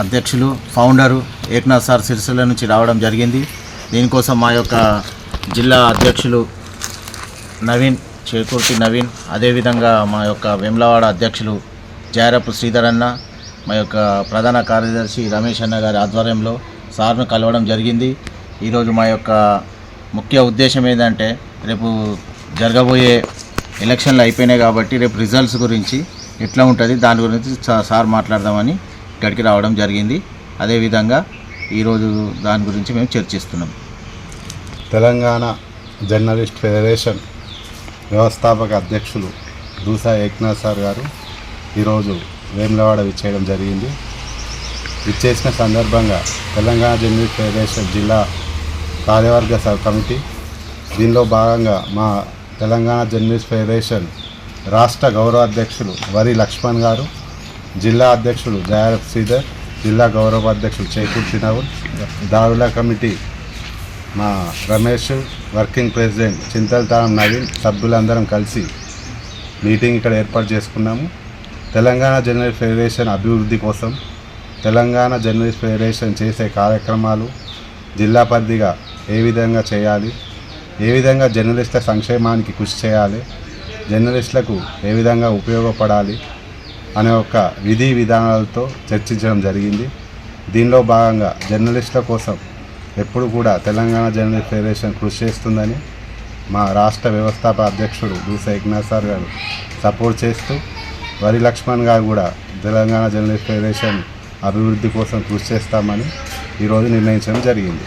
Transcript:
అధ్యక్షులు founder Eknath sir Sircilla నుంచి రావడం జరిగింది. దీనికోసం మా యొక్క జిల్లా అధ్యక్షులు నవీన్ చేకూర్తి నవీన్ అదేవిధంగా మా యొక్క వెమ్లవాడ అధ్యక్షులు జారపు శ్రీధర్ అన్న మా యొక్క ప్రధాన కార్యదర్శి రమేష్ అన్న గారి ఆధ్వర్యంలో సార్ను కలవడం జరిగింది. ఈరోజు మా యొక్క ముఖ్య ఉద్దేశం ఏంటంటే రేపు జరగబోయే ఎలక్షన్లు అయిపోయినాయి కాబట్టి రేపు రిజల్ట్స్ గురించి ఎట్లా ఉంటుంది దాని గురించి సార్ మాట్లాడదామని ఇక్కడికి రావడం జరిగింది. అదేవిధంగా ఈరోజు దాని గురించి మేము చర్చిస్తున్నాం. తెలంగాణ జర్నలిస్ట్ ఫెడరేషన్ వ్యవస్థాపక అధ్యక్షులు దూసా ఏక్నాథ్ సార్ గారు ఈరోజు వేములవాడ విచ్చేయడం జరిగింది. విచ్చేసిన సందర్భంగా తెలంగాణ జర్నలిస్ట్ ఫెడరేషన్ జిల్లా కార్యవర్గ సబ్ కమిటీ దీనిలో భాగంగా మా తెలంగాణ జర్నలిస్ట్ ఫెడరేషన్ రాష్ట్ర గౌరవ అధ్యక్షులు వరి లక్ష్మణ్ గారు జిల్లా అధ్యక్షుడు జయరఫ్ శ్రీధర్ జిల్లా గౌరవ అధ్యక్షుడు చేకూర్తి నవల్ దారుల కమిటీ మా రమేష్ వర్కింగ్ ప్రెసిడెంట్ చింతలతానం నవీన్ సభ్యులందరం కలిసి మీటింగ్ ఇక్కడ ఏర్పాటు చేసుకున్నాము. తెలంగాణ జర్నలిస్ట్ ఫెడరేషన్ అభివృద్ధి కోసం తెలంగాణ జర్నలిస్ట్ ఫెడరేషన్ చేసే కార్యక్రమాలు జిల్లా పరిధిగా ఏ విధంగా చేయాలి ఏ విధంగా జర్నలిస్టుల సంక్షేమానికి కృషి చేయాలి జర్నలిస్టులకు ఏ విధంగా ఉపయోగపడాలి అనే ఒక విధి విధానాలతో చర్చించడం జరిగింది. దీనిలో భాగంగా జర్నలిస్టుల కోసం ఎప్పుడు కూడా తెలంగాణ జర్నలిస్ట్ ఫెడరేషన్ కృషి చేస్తుందని మా రాష్ట్ర వ్యవస్థాపక అధ్యక్షుడు దూస ఏక్నాథ్ సార్ గారు సపోర్ట్ చేస్తూ వరి లక్ష్మణ్ గారు కూడా తెలంగాణ జర్నలిస్ట్ ఫెడరేషన్ అభివృద్ధి కోసం కృషి చేస్తామని ఈరోజు నిర్ణయించడం జరిగింది.